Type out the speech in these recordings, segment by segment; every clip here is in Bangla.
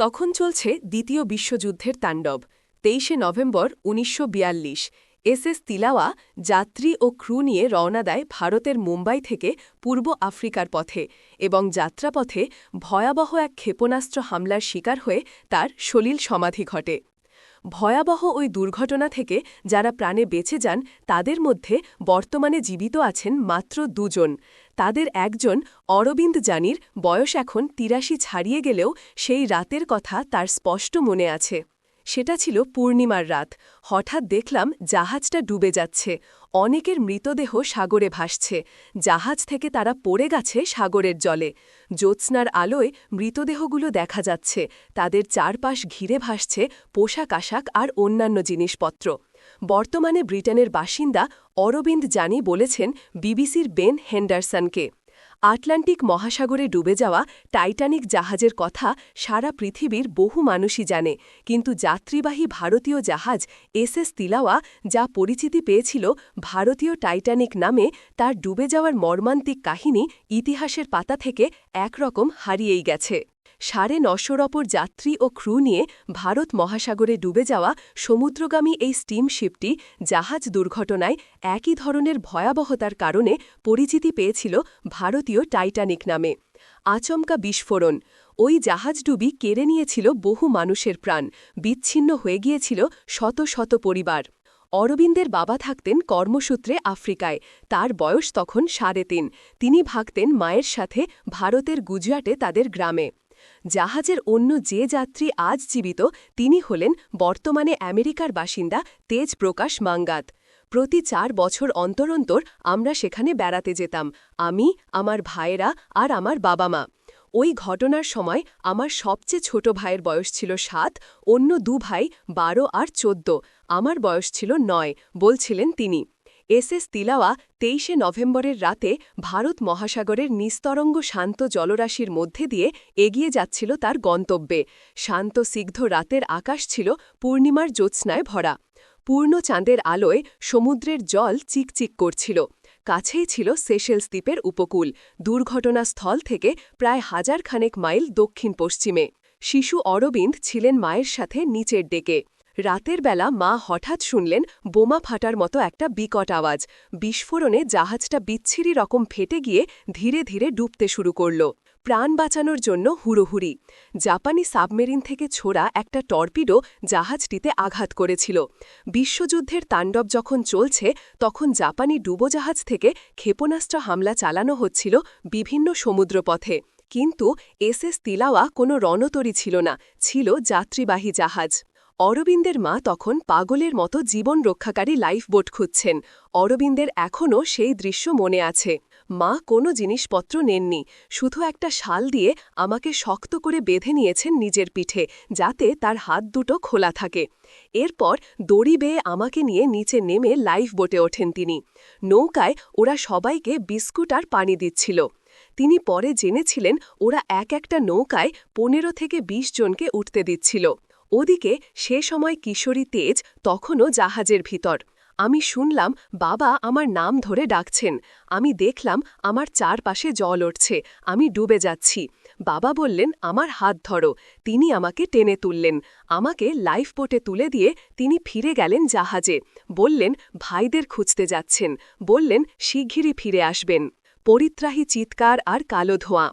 তখন চলছে দ্বিতীয় বিশ্বযুদ্ধের তাণ্ডব, তেইশে নভেম্বর উনিশশো বিয়াল্লিশ। এস এস তিলাওয়া যাত্রী ও ক্রু নিয়ে রওনা দেয় ভারতের মুম্বাই থেকে পূর্ব আফ্রিকার পথে এবং যাত্রাপথে ভয়াবহ এক ক্ষেপণাস্ত্র হামলার শিকার হয়ে তার সলিল সমাধি ঘটে। ভয়াবহ ওই দুর্ঘটনা থেকে যারা প্রাণে বেঁচে যান, তাদের মধ্যে বর্তমানে জীবিত আছেন মাত্র দুজন। তাদের একজন অরবিন্দ জানির বয়স এখন তিরাশি ছাড়িয়ে গেলেও সেই রাতের কথা তার স্পষ্ট মনে আছে। সেটা ছিল পূর্ণিমার রাত। হঠাৎ দেখলাম জাহাজটা ডুবে যাচ্ছে। অনেকের মৃতদেহ সাগরে ভাসছে। জাহাজ থেকে তারা পড়ে গেছে সাগরের জলে। জ্যোৎস্নার আলোয় মৃতদেহগুলো দেখা যাচ্ছে। তাদের চারপাশ ঘিরে ভাসছে পোশাক আশাক আর অন্যান্য জিনিসপত্র। বর্তমানে ব্রিটেনের বাসিন্দা অরবিন্দ জানি বলেছেন বিবিসির বেন হেন্ডারসনকে। আটলান্টিক মহাসাগরে ডুবে যাওয়া টাইটানিক জাহাজের কথা সারা পৃথিবীর বহু মানুষই জানে, কিন্তু যাত্রীবাহী ভারতীয় জাহাজ এসএস তিলাওয়া যা পরিচিতি পেয়েছিল ভারতীয় টাইটানিক নামে তার ডুবে যাওয়ার মর্মান্তিক কাহিনী ইতিহাসের পাতা থেকে একরকম হারিয়েই গেছে। সাড়ে নশোর অপর যাত্রী ও ক্রু নিয়ে ভারত মহাসাগরে ডুবে যাওয়া সমুদ্রগামী এই স্টিমশিপটি জাহাজ দুর্ঘটনায় একই ধরনের ভয়াবহতার কারণে পরিচিতি পেয়েছিল ভারতীয় টাইটানিক নামে। আচমকা বিস্ফোরণ। ওই জাহাজডুবি কেড়ে নিয়েছিল বহু মানুষের প্রাণ। বিচ্ছিন্ন হয়ে গিয়েছিল শত শত পরিবার। অরবিন্দের বাবা থাকতেন কর্মসূত্রে আফ্রিকায়। তার বয়স তখন সাড়ে তিন। তিনি ভাগতেন মায়ের সাথে ভারতের গুজরাটে তাদের গ্রামে। জাহাজের অন্য যে যাত্রী আজ জীবিত, তিনি হলেন বর্তমানে আমেরিকার বাসিন্দা তেজ প্রকাশ মাঙ্গাত। প্রতি চার বছর অন্তর অন্তর আমরা সেখানে বেড়াতে যেতাম, আমি, আমার ভাইয়েরা আর আমার বাবা মা ওই ঘটনার সময় আমার সবচেয়ে ছোট ভাইয়ের বয়স ছিল সাত, অন্য দু ভাই বারো আর চোদ্দ। আমার বয়স ছিল নয়, বলছিলেন তিনি। এস এস তিলাওয়া তেইশে নভেম্বরের রাতে ভারত মহাসাগরের নিস্তরঙ্গ শান্ত জলরাশির মধ্যে দিয়ে এগিয়ে যাচ্ছিল তার গন্তব্যে। শান্ত সিগ্ধ রাতের আকাশ ছিল পূর্ণিমার জ্যোৎস্নায় ভরা। পূর্ণ চাঁদের আলোয় সমুদ্রের জল চিকচিক করছিল। কাছেই ছিল সেশেলস দ্বীপের উপকূল। দুর্ঘটনাস্থল থেকে প্রায় হাজার খানেক মাইল দক্ষিণ পশ্চিমে শিশু অরবিন্দ ছিলেন মায়ের সাথে নিচের ডেকে রাতের বেলা মা হঠাৎ শুনলেন বোমা ফাটার মতো একটা বিকট আওয়াজ। বিস্ফোরণে জাহাজটা বিচ্ছিরি রকম ফেটে গিয়ে ধীরে ধীরে ডুবতে শুরু করল। প্রাণ বাঁচানোর জন্য হুড়োহুড়ি। জাপানি সাবমেরিন থেকে ছোড়া একটা টর্পিডো জাহাজটিতে আঘাত করেছিল। বিশ্বযুদ্ধের তাণ্ডব যখন চলছে, তখন জাপানি ডুবোজাহাজ থেকে ক্ষেপণাস্ত্র হামলা চালানো হচ্ছিল বিভিন্ন সমুদ্রপথে। কিন্তু এসএস তিলাওয়া কোনো রণতরী ছিল না, ছিল যাত্রীবাহী জাহাজ। অরবিন্দের মা তখন পাগলের মতো জীবন রক্ষাকারী লাইফ বোট খুঁজছেন। অরবিন্দের এখনও সেই দৃশ্য মনে আছে। মা কোনো জিনিসপত্র নেননি, শুধু একটা শাল দিয়ে আমাকে শক্ত করে বেঁধে নিয়েছেন নিজের পিঠে, যাতে তার হাত দুটো খোলা থাকে। এরপর দড়ি বেয়ে আমাকে নিয়ে নিচে নেমে লাইফ বোটে ওঠেন তিনি। নৌকায় ওরা সবাইকে বিস্কুট আর পানি দিচ্ছিল। তিনি পরে জেনেছিলেন ওরা এক একটা নৌকায় পনেরো থেকে ২০ জনকে উঠতে দিচ্ছিল। ওদিকে সে সময় কিশোরী তেজ তখনও জাহাজের ভিতর। আমি শুনলাম, বাবা আমার নাম ধরে ডাকছেন। আমি দেখলাম আমার চারপাশে জল উঠছে। আমি ডুবে যাচ্ছি। বাবা বললেন, আমার হাত ধরো। তিনি আমাকে টেনে তুললেন। আমাকে লাইফ বোটে তুলে দিয়ে তিনি ফিরে গেলেন জাহাজে। বললেন, ভাইদের খুঁজতে যাচ্ছেন। বললেন, শিগগিরই ফিরে আসবেন। পরিত্রাহী চিৎকার আর কালো ধোঁয়া।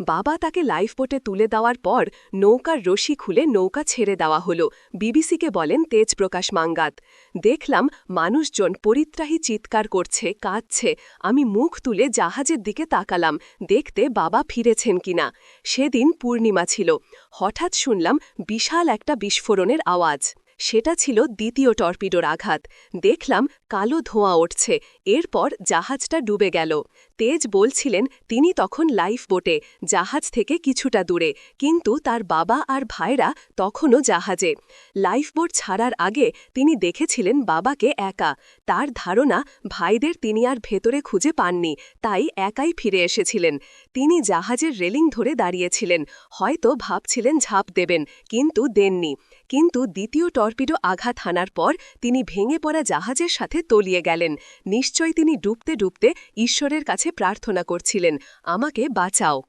বাবা তাকে লাইফবোটে তুলে দেওয়ার পর নৌকার রশি খুলে নৌকা ছেড়ে দেওয়া হল। বিবিসিকে বলেন, তেজপ্রকাশ মাঙ্গাত। দেখলাম মানুষজন পরিত্রাহী চিৎকার করছে, কাঁদছে। আমি মুখ তুলে জাহাজের দিকে তাকালাম। দেখতে বাবা ফিরেছেন কিনা সেদিন পূর্ণিমা ছিল। হঠাৎ শুনলাম বিশাল একটা বিস্ফোরণের আওয়াজ। সেটা ছিল দ্বিতীয় টর্পিডোর আঘাত। দেখলাম কালো ধোঁয়া উঠছে। এরপর জাহাজটা ডুবে গেল। তেজ বলছিলেন, তিনি তখন লাইফ বোটে, জাহাজ থেকে কিছুটা দূরে। কিন্তু তার বাবা আর ভাইরা তখনও জাহাজে। লাইফ বোট ছাড়ার আগে তিনি দেখেছিলেন বাবাকে একা। তার ধারণা, ভাইদের তিনি আর ভেতরে খুঁজে পাননি, তাই একাই ফিরে এসেছিলেন। তিনি জাহাজের রেলিং ধরে দাঁড়িয়েছিলেন। হয়তো ভাবছিলেন ঝাঁপ দেবেন, কিন্তু দেননি। কিন্তু দ্বিতীয় টর্পিডো আঘাত হানার পর তিনি ভেঙে পড়া জাহাজের সাথে তলিয়ে গেলেন। নিশ্চয় তিনি ডুবতে ডুবতে ঈশ্বরের কাছে প্রার্থনা করছিলেন, আমাকে বাঁচাও।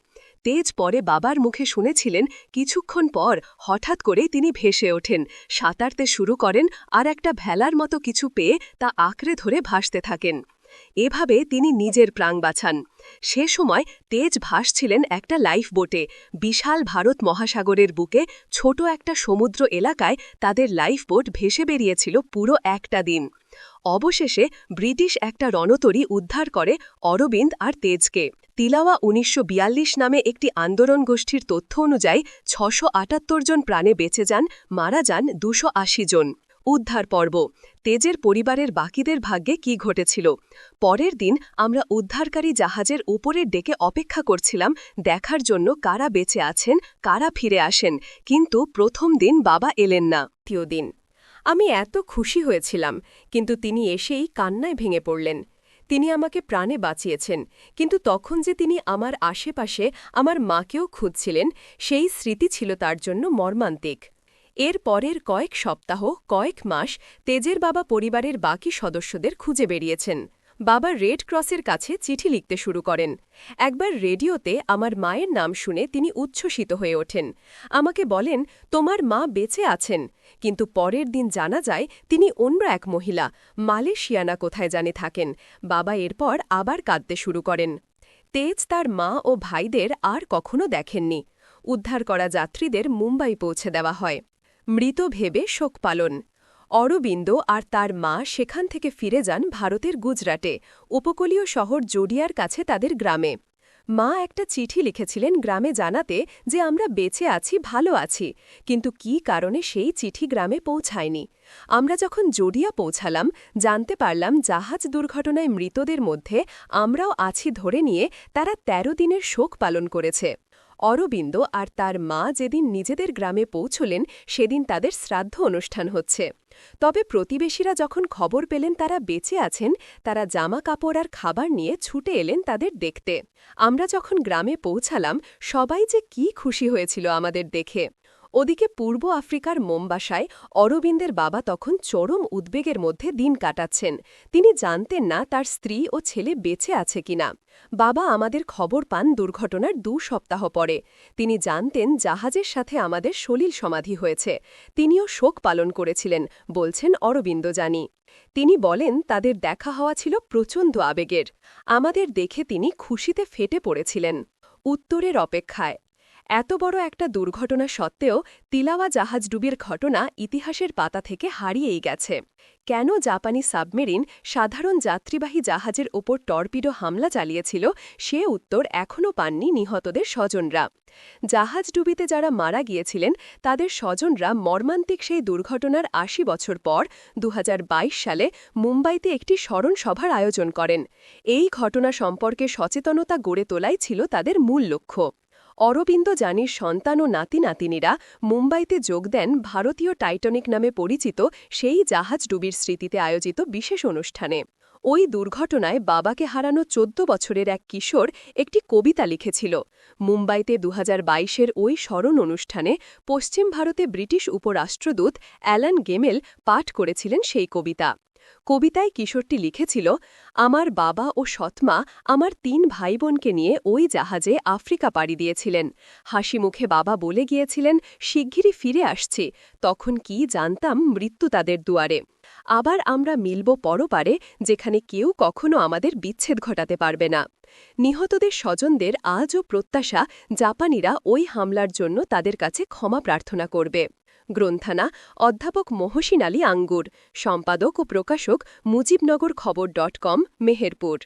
তেজ পরে বাবার মুখে শুনেছিলেন, কিছুক্ষণ পর হঠাৎ করে তিনি ভেসে ওঠেন, সাঁতারতে শুরু করেন আর একটা ভেলার মতো কিছু পেয়ে তা আঁকড়ে ধরে ভাসতে থাকেন। এভাবে তিনি নিজের প্রাণ বাঁচান। সে সময় তেজ ভাসছিলেন একটা লাইফ বোটে বিশাল ভারত মহাসাগরের বুকে ছোট একটা সমুদ্র এলাকায় তাদের লাইফ বোট ভেসে বেরিয়েছিল পুরো একটা দিন। অবশেষে ব্রিটিশ একটা রণতরী উদ্ধার করে অরবিন্দ আর তেজকে। তিলাওয়া উনিশশো বিয়াল্লিশ নামে একটি আন্দোলন গোষ্ঠীর তথ্য অনুযায়ী ছশো জন প্রাণে বেঁচে যান, মারা যান দুশো জন। উদ্ধার পর্ব। তেজের পরিবারের বাকিদের ভাগ্যে কি ঘটেছিল? পরের দিন আমরা উদ্ধারকারী জাহাজের উপরের ডেকে অপেক্ষা করছিলাম, দেখার জন্য কারা বেঁচে আছেন, কারা ফিরে আসেন। কিন্তু প্রথম দিন বাবা এলেন না। তৃতীয় দিন। আমি এত খুশি হয়েছিলাম, কিন্তু তিনি এসেই কান্নায় ভেঙে পড়লেন। তিনি আমাকে প্রাণে বাঁচিয়েছেন, কিন্তু তখন যে তিনি আমার আশেপাশে আমার মাকেও খুঁজছিলেন, সেই স্মৃতি ছিল তার জন্য মর্মান্তিক। এর পরের কয়েক সপ্তাহ, কয়েক মাস তেজের বাবা পরিবারের বাকি সদস্যদের খুঁজে বেরিয়েছেন। বাবা রেড ক্রসের কাছে চিঠি লিখতে শুরু করেন। একবার রেডিওতে আমার মায়ের নাম শুনে তিনি উচ্ছ্বসিত হয়ে ওঠেন। আমাকে বলেন, তোমার মা বেঁচে আছেন। কিন্তু পরের দিন জানা যায়, তিনি অন্য এক মহিলা, মালয়েশিয়ানা কোথায় জানে থাকেন। বাবা এরপর আবার কাঁদতে শুরু করেন। তেজ তার মা ও ভাইদের আর কখনো দেখেননি। উদ্ধার করা যাত্রীদের মুম্বাই পৌঁছে দেওয়া হয়। মৃত ভেবে শোক পালন। অরবিন্দ আর তার মা সেখান থেকে ফিরে যান ভারতের গুজরাটে, উপকূলীয় শহর জোডিয়ার কাছে তাদের গ্রামে। মা একটা চিঠি লিখেছিলেন গ্রামে জানাতে যে আমরা বেঁচে আছি, ভালো আছি, কিন্তু কি কারণে সেই চিঠি গ্রামে পৌঁছায়নি। আমরা যখন জোডিয়া পৌঁছালাম, জানতে পারলাম জাহাজ দুর্ঘটনায় মৃতদের মধ্যে আমরাও আছি ধরে নিয়ে তারা ১৩ দিনের শোক পালন করেছে। অরবিন্দ আর তার মা যেদিন নিজেদের গ্রামে পৌঁছলেন, সেদিন তাদের শ্রাদ্ধ অনুষ্ঠান হচ্ছে। তবে প্রতিবেশীরা যখন খবর পেলেন তারা বেঁচে আছেন, তারা জামা কাপড় আর খাবার নিয়ে ছুটে এলেন তাদের দেখতে। আমরা যখন গ্রামে পৌঁছালাম, সবাই যে কি খুশি হয়েছিল আমাদের দেখে। ওদিকে পূর্ব আফ্রিকার মোমবাসায় অরবিন্দের বাবা তখন চরম উদ্বেগের মধ্যে দিন কাটাচ্ছেন। তিনি জানতেন না তার স্ত্রী ও ছেলে বেঁচে আছে কিনা। বাবা আমাদের খবর পান দুর্ঘটনার দু সপ্তাহ পরে। তিনি জানতেন জাহাজের সাথে আমাদের সলিল সমাধি হয়েছে। তিনিও শোক পালন করেছিলেন, বলছেন অরবিন্দ জানি। তিনি বলেন, তাদের দেখা হওয়া ছিল প্রচণ্ড আবেগের। আমাদের দেখে তিনি খুশিতে ফেটে পড়েছিলেন। উত্তরের অপেক্ষায় এত বড় একটা দুর্ঘটনা সত্ত্বেও তিলাওয়া জাহাজডুবির ঘটনা ইতিহাসের পাতা থেকে হারিয়েই গেছে। কেন জাপানি সাবমেরিন সাধারণ যাত্রীবাহী জাহাজের ওপর টর্পিডো হামলা চালিয়েছিল সে উত্তর এখনও পাননি নিহতদের স্বজনরা। জাহাজ ডুবিতে যারা মারা গিয়েছিলেন, তাদের স্বজনরা মর্মান্তিক সেই দুর্ঘটনার আশি বছর পর দু হাজার বাইশ সালে মুম্বাইতে একটি স্মরণ সভার আয়োজন করেন। এই ঘটনা সম্পর্কে সচেতনতা গড়ে তোলাই ছিল তাদের মূল লক্ষ্য। অরবিন্দ জানির সন্তান ও নাতি নাতিনীরা মুম্বাইতে যোগ দেন ভারতীয় টাইটনিক নামে পরিচিত সেই জাহাজ ডুবির স্মৃতিতে আয়োজিত বিশেষ অনুষ্ঠানে। ওই দুর্ঘটনায় বাবাকে হারানো চোদ্দ বছরের এক কিশোর একটি কবিতা লিখেছিল। মুম্বাইতে দু হাজার ওই স্মরণ অনুষ্ঠানে পশ্চিম ভারতে ব্রিটিশ উপরাষ্ট্রদূত অ্যালান গেমেল পাঠ করেছিলেন সেই কবিতা। কবিতায় কিশোরটি লিখেছিল, আমার বাবা ও সৎমা আমার তিন ভাই বোনকে নিয়ে ওই জাহাজে আফ্রিকা পাড়ি দিয়েছিলেন। হাসি মুখে বাবা বলে গিয়েছিলেন, শিগগিরই ফিরে আসছি, তখন কি জানতাম মৃত্যু তাদের দুয়ারে। আবার আমরা মিলব পরপারে, যেখানে কেউ কখনো আমাদের বিচ্ছেদ ঘটাতে পারবে না। নিহতদের স্বজনদের আজও প্রত্যাশা জাপানিরা ওই হামলার জন্য তাদের কাছে ক্ষমা প্রার্থনা করবে। গ্রন্থানা অধ্যাপক মহসিন আলী আঙ্গুর সম্পাদক ও প্রকাশক মুজিবনগর খবর ডট কম মেহেরপুর।